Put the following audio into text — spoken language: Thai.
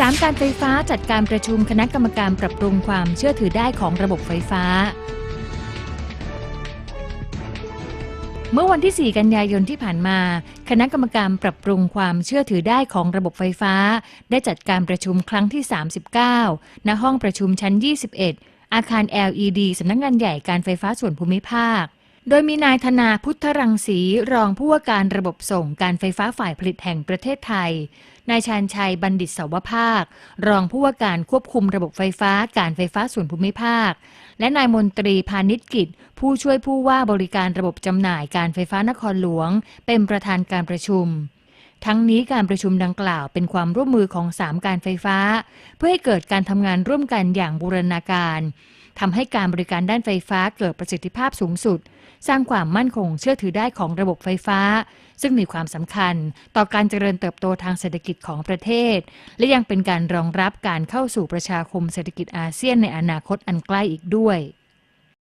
3 การไฟฟ้าจัดการประชุมคณะกรรมการปรับปรุงความเชื่อถือได้ของระบบไฟฟ้า เมื่อวันที่ 4 กันยายนที่ผ่านมา คณะกรรมการปรับปรุงความเชื่อถือได้ของระบบไฟฟ้า ได้จัดการประชุมครั้งที่ 39 ณ ห้องประชุมชั้น 21 อาคาร LED สำนักงงานใหญ่การไฟฟ้าส่วนภูมิภาค โดยมีนายธนาพุทธรังสีรองผู้ว่าการระบบส่งการไฟฟ้าฝ่ายผลิตแห่งประเทศไทย นายชาญชัยบัณฑิตสวภาค รองผู้ว่าการควบคุมระบบไฟฟ้าการไฟฟ้าส่วนภูมิภาค และนายมนตรีพาณิชกิจ ผู้ช่วยผู้ว่าบริการระบบจำหน่ายการไฟฟ้านครหลวง เป็นประธานการประชุมทั้งนี้การประชุมดังกล่าวเป็นความร่วมมือของ 3 การไฟฟ้า เพื่อให้เกิดการทำงานร่วมกันอย่างบูรณาการทำให้การบริการด้านไฟฟ้าเกิดประสิทธิภาพสูงสุด สร้างความมั่นคงเชื่อถือได้ของระบบไฟฟ้า ซึ่งมีความสำคัญต่อการเจริญเติบโตทางเศรษฐกิจของประเทศ และยังเป็นการรองรับการเข้าสู่ประชาคมเศรษฐกิจอาเซียนในอนาคตอันใกล้อีกด้วย